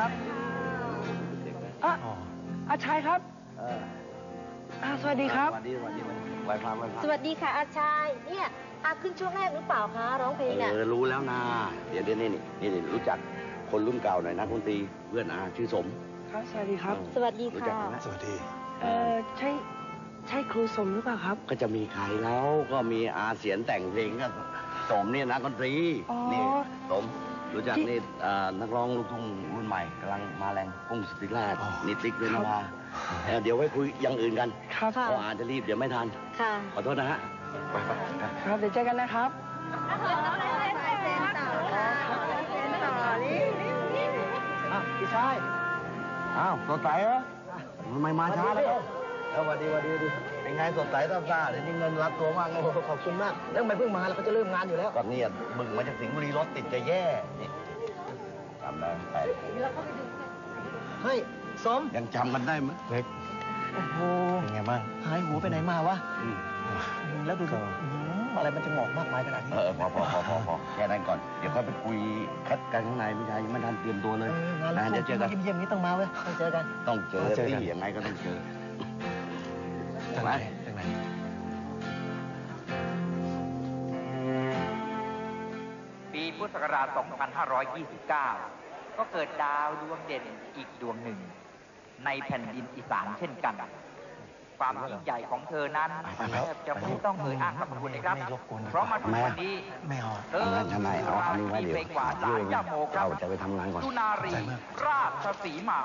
ครับอะอาชัยครับเอออะสวัสดีครับ สวัสดีสวัสดีไหวพาไหวพาสวัสดีค่ะอาชายเนี่ยอาขึ้นช่วงแรกหรือเปล่าคะร้องเพลงอะเออรู้แล้วนะเดี๋ยวเดี๋ยวนี่นี่นี่นี่รู้จักคนรุ่นเก่าหน่อยนะคุณตรีเพื่อนอาชื่อสม ครับ สวัสดีครับ สวัสดีรู้จักค่ะกันไหมสวัสดี เออใช่ใช่ครูสมหรือเปล่าครับ ก็จะมีใครแล้วก็มีอาเสียนแต่งเพลงก็สมเนี่ยนะดนตรีอ๋อนี่สม รู้จักที่นี่อ่านักร้องลูกทุ่งรุ่นใหม่กำลังมาแรงพุ่งสติราชอ๋อนิติกด้วยนะว่าเออเดี๋ยวไว้คุยอย่างอื่นกันครับค่ะเพราะอาจจะรีบเดี๋ยวไม่ทัน ค่ะ ขอโทษนะฮะไปไปไปครับเดี๋ยวเจอกันนะครับ อะพี่ชาย อ้าวสดใสเหรอทำไมมาช้าแล้วเออสวัสดีสวัสดีสวัสดี เป็นไงสดใสต้าซ่าเดี๋ยวนี้เงินรัดตัวมากเลยขอบคุณมาก แล้วทำไมเพิ่งมาเราก็จะเริ่มงานอยู่แล้วก่อนเนี่ยบึงมาจากสิงห์บุรีรถติดจะแย่นี่จำได้ไปเฮ้ยสมยังจำกันได้ไหมเล็กโอ้โหเป็นไงบ้างหายหัวไปไหนมาวะอืมแล้วดูก็อื้อหืออะไรมันจะงอกมากมายขนาดนี้เออพอพอพอพอพอแค่นั้นก่อน เดี๋ยวค่อยไปคุยคัดกันข้างในไม่ใช่ยังไม่ทันเตรียมตัวเลยเอองานนะแล้วเดี๋ยวเจอกันเยี่ยมๆนี้ต้องมาเว้ยต้องเจอกัน ต้องเจอเจอกันที่ยังไงก็ต้องเจอ ทางไหนทางไหนปีพุทธศักราช 2529 ก็เกิดดาวดวงเด่นอีกดวงหนึ่ง ในแผ่นดินอีสานเช่นกัน ความยิ่งใหญ่ของเธอนั้นไปไปแทบจะไม่ต้องเอ่ยอ้างกับคุณนะครับไม่รบกวนเพราะมาถึงวันนี้ไม่เอาเธอทำงานทำไมเอาเอานี้ไว้เดี๋ยวเพลงหวานสาเรื่ยองย่าโมครัเราบจะไปทำงานก่อนสุนารีขอบใจมากราชสีมา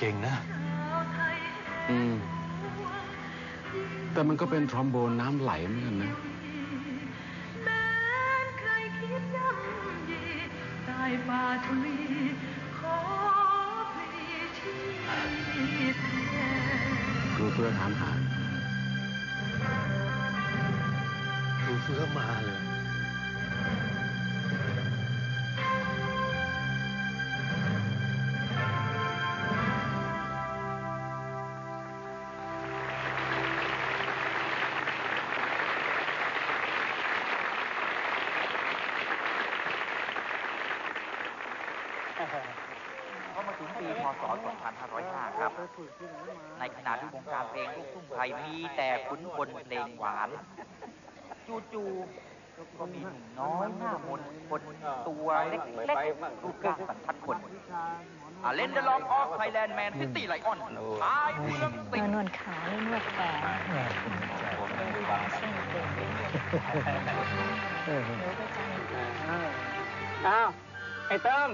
เก่งนะ อืม แต่มันก็เป็นทรอมโบนน้ำไหลเหมือนกันนะ ครูเพื่อถามหา ครูเฟื้อมาเลย ก็มาถึงปีพศ 2505 ครับ ในขณะที่วงการเพลงลูกทุ่งไทยมีแต่ขุนพลเพลงหวาน จู่ๆก็มีหนุ่มน้อยหน้ามนต์คนตัวเล็กๆรูปร่างสันทัดคนอะเล่นเดอะลองออฟไทยแลนด์แมนซิตี้ไลออนชายเมืองสิงห์นวดขานี่นวดแขนเส้นเก่งเดี๋ยวก็จำอ้าว ไอ้เติม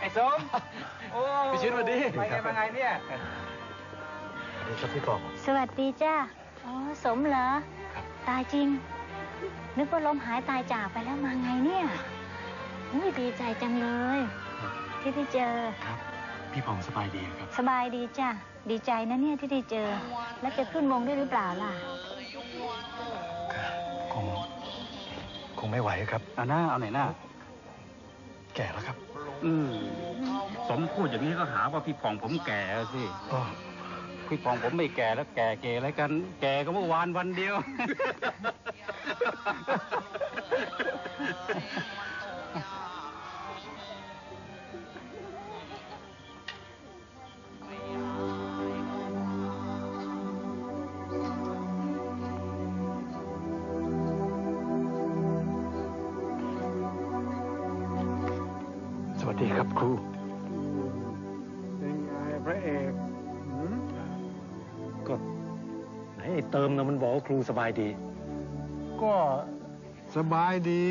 ไอ้สมโอ้พี่ชิดสวัสดี ไปไงมาไงเนี่ยนี่ครับพี่กองสวัสดีจ้าอ๋อสมเหรอ ตายจริง นึกว่าลมหายตายจากไปแล้วมาไงเนี่ยอุ้ยดีใจจังเลย ที่ได้เจอ ครับ พี่ผ่องสบายดีครับ สบายดีจ้ะ ดีใจนะเนี่ยที่ได้เจอ แล้วจะขึ้นวงได้หรือเปล่าล่ะ คง คงไม่ไหวครับ เอาหน้า เอาไหนหน้า แก่แล้วครับ อืมสมพูดอย่างนี้ก็หาว่าพี่ผ่องผมแก่สิอ๋อพี่ผ่องผมไม่แก่แล้วแก่เกอะไรกัน แก่ก็เมื่อวานวันเดียว ครับครู เป็นไงพระเอกหืมก็ไหนไอ้เติมนะมันบอกว่าครูสบายดี ก็สบายดี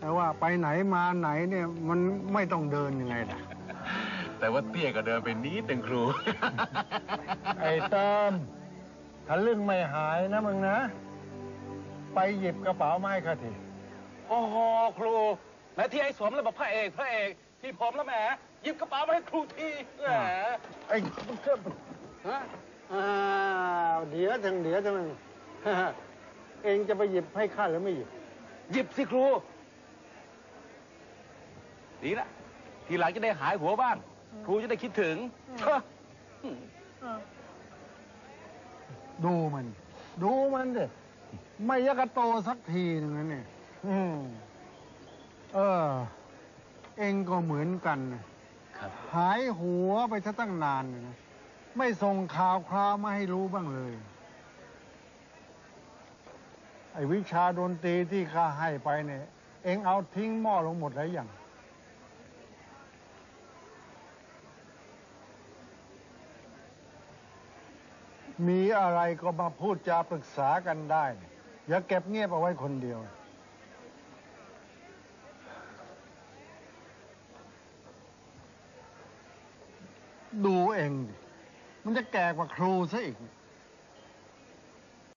แต่ว่าไปไหนมาไหนเนี่ย มันไม่ต้องเดินยังไงล่ะ แต่ว่าเตี้ยก็เดินไปนิดหนึ่งครู ไอ้เติมถ้าลึ่งไม่หายนะมึงนะ ไปหยิบกระเป๋ามาให้ข้าที โอ้โหครูแม้ที่ไอ้สมแล้วบอกพระเอกพระเอก ที่ผมแล้วแหมหยิบกระเป๋ามาให้ครูทีแหมไอ้ฮะอ้าวเดี๋ยวถึงเดี๋ยวถึงเองจะไปหยิบให้ข้าหรือไม่หยิบ หยิบสิครู ดีละทีหลังจะได้หายหัวบ้าง ครูจะได้คิดถึงเชอะดูมัน ดูมันดิไม่ยักกระโตสักทีหนึ่งนะเนี่ยอืมเออ เองก็เหมือนกันนะครับ หายหัวไปซะตั้งนานเลยนะ ไม่ส่งข่าวคราวมาให้รู้บ้างเลย ไอ้วิชาดนตรีที่ข้าให้ไปเนี่ย เองเอาทิ้งหม้อลงหมดแล้วยังมีอะไรก็มาพูดจาปรึกษากันได้ อย่าเก็บเงียบเอาไว้คนเดียว ดูเองดิมันจะแก่กว่าครูซะอีก